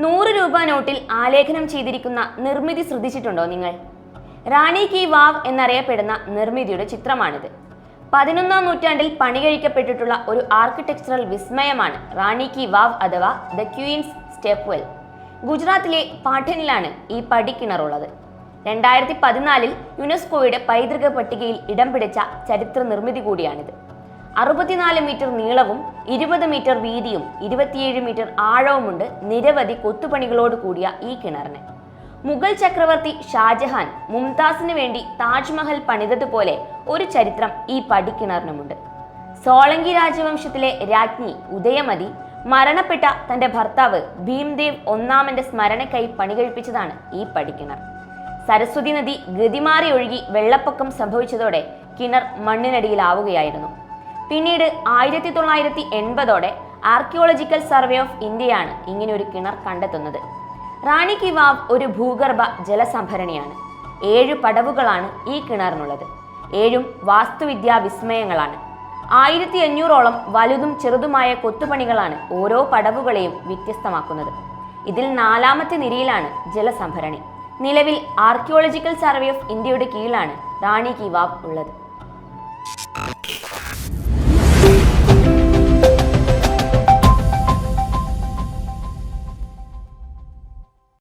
നൂറ് രൂപ നോട്ടിൽ ആലേഖനം ചെയ്തിരിക്കുന്ന നിർമ്മിതി ശ്രദ്ധിച്ചിട്ടുണ്ടോ നിങ്ങൾ? റാണി കി വാവ് എന്നറിയപ്പെടുന്ന നിർമ്മിതിയുടെ ചിത്രമാണിത്. പതിനൊന്നാം നൂറ്റാണ്ടിൽ പണി കഴിക്കപ്പെട്ടിട്ടുള്ള ഒരു ആർക്കിടെക്ചറൽ വിസ്മയമാണ് റാണി കി വാവ് അഥവാ ദ ക്വീൻസ് സ്റ്റെപ്വെൽ ഗുജറാത്തിലെ പാഠനിലാണ് ഈ പടിക്കിണറുള്ളത്. രണ്ടായിരത്തി പതിനാലിൽ യുനെസ്കോയുടെ പൈതൃക പട്ടികയിൽ ഇടം പിടിച്ച ചരിത്ര നിർമ്മിതി കൂടിയാണിത്. അറുപത്തിനാല് മീറ്റർ നീളവും ഇരുപത് മീറ്റർ വീതിയും ഇരുപത്തിയേഴ് മീറ്റർ ആഴവുമുണ്ട് നിരവധി കൊത്തുപണികളോട് കൂടിയ ഈ കിണറിന്. മുഗൾ ചക്രവർത്തി ഷാജഹാൻ മുംതാസിന് വേണ്ടി താജ്മഹൽ പണിതതുപോലെ ഒരു ചരിത്രം ഈ പടിക്കിണറിനുമുണ്ട്. സോളങ്കി രാജവംശത്തിലെ രാജ്ഞി ഉദയമതി മരണപ്പെട്ട തന്റെ ഭർത്താവ് ഭീംദേവ് ഒന്നാമന്റെ സ്മരണയ്ക്കായി പണികഴിപ്പിച്ചതാണ് ഈ പടിക്കിണർ. സരസ്വതി നദി ഗതിമാറി ഒഴുകി വെള്ളപ്പൊക്കം സംഭവിച്ചതോടെ കിണർ മണ്ണിനടിയിലാവുകയായിരുന്നു. പിന്നീട് ആയിരത്തി തൊള്ളായിരത്തി എൺപതോടെ ആർക്കിയോളജിക്കൽ സർവേ ഓഫ് ഇന്ത്യയാണ് ഇങ്ങനെ ഒരു കിണർ കണ്ടെത്തുന്നത്. റാണി കി വാവ് ഒരു ഭൂഗർഭ ജലസംഭരണിയാണ്. ഏഴ് പടവുകളാണ് ഈ കിണറിനുള്ളത്. ഏഴും വാസ്തുവിദ്യാ വിസ്മയങ്ങളാണ്. ആയിരത്തി അഞ്ഞൂറോളം വലുതും ചെറുതുമായ കൊത്തുപണികളാണ് ഓരോ പടവുകളെയും വ്യത്യസ്തമാക്കുന്നത്. ഇതിൽ നാലാമത്തെ നിരയിലാണ് ജലസംഭരണി. നിലവിൽ ആർക്കിയോളജിക്കൽ സർവേ ഓഫ് ഇന്ത്യയുടെ കീഴിലാണ് റാണി കി വാവ് ഉള്ളത്.